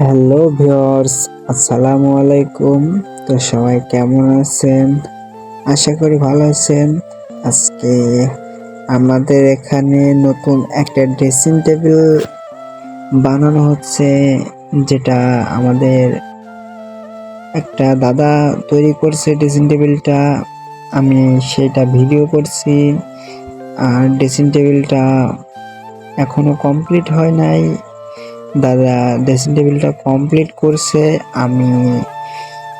Hello viewers, আসসালামু আলাইকুম। তো সবাই কেমন আছেন? আশা করি ভালো আছেন। আজকে আমাদের এখানে নতুন একটা ড্রেসিং টেবিল বানানো হচ্ছে, যেটা আমাদের একটা দাদা তৈরি করছে ড্রেসিং টেবিলটা আমি সেটা ভিডিও করছি। আর ড্রেসিং টেবিলটা এখনও কমপ্লিট হয় নাই। দাদা ড্রেসিং টেবিলটা কমপ্লিট করছে। আমি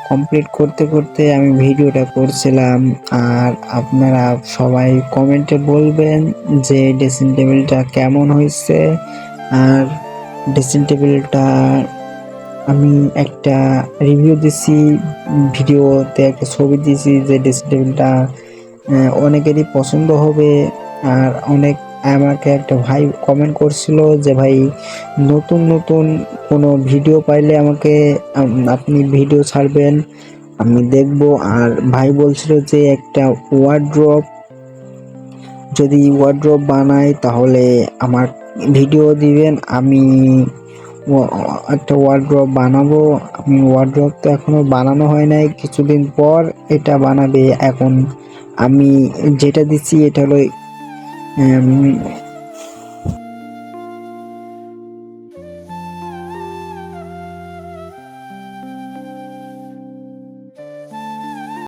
কমপ্লিট করতে করতে আমি ভিডিওটা করছিলাম। আর আপনারা সবাই কমেন্টে বলবেন যে ড্রেসিং টেবিলটা কেমন হয়েছে। আর ড্রেসিং টেবিলটা আমি একটা রিভিউ দিছি ভিডিওতে একটা ছবি দিছি যে ড্রেসিং টেবিলটা অনেকেরই পছন্দ হবে। আর অনেক আমাকে একটা ভাই কমেন্ট করছিল যে, ভাই, নতুন নতুন কোনো ভিডিও পাইলে আমাকে আপনি ভিডিও ছাড়বেন। আমি দেখব। আর ভাই বলছিল যে, একটা ওয়ার্ড্রপ যদি ওয়ার্ড্রপ বানাই তাহলে আমার ভিডিও দিবেন। আমি একটা ওয়ার্ড্রপ বানাবো। আমি ওয়ার্ড্রপ তো এখনও বানানো হয় নাই। কিছুদিন পর এটা বানাবে এখন। আমি যেটা দিচ্ছি এটা হলো Um,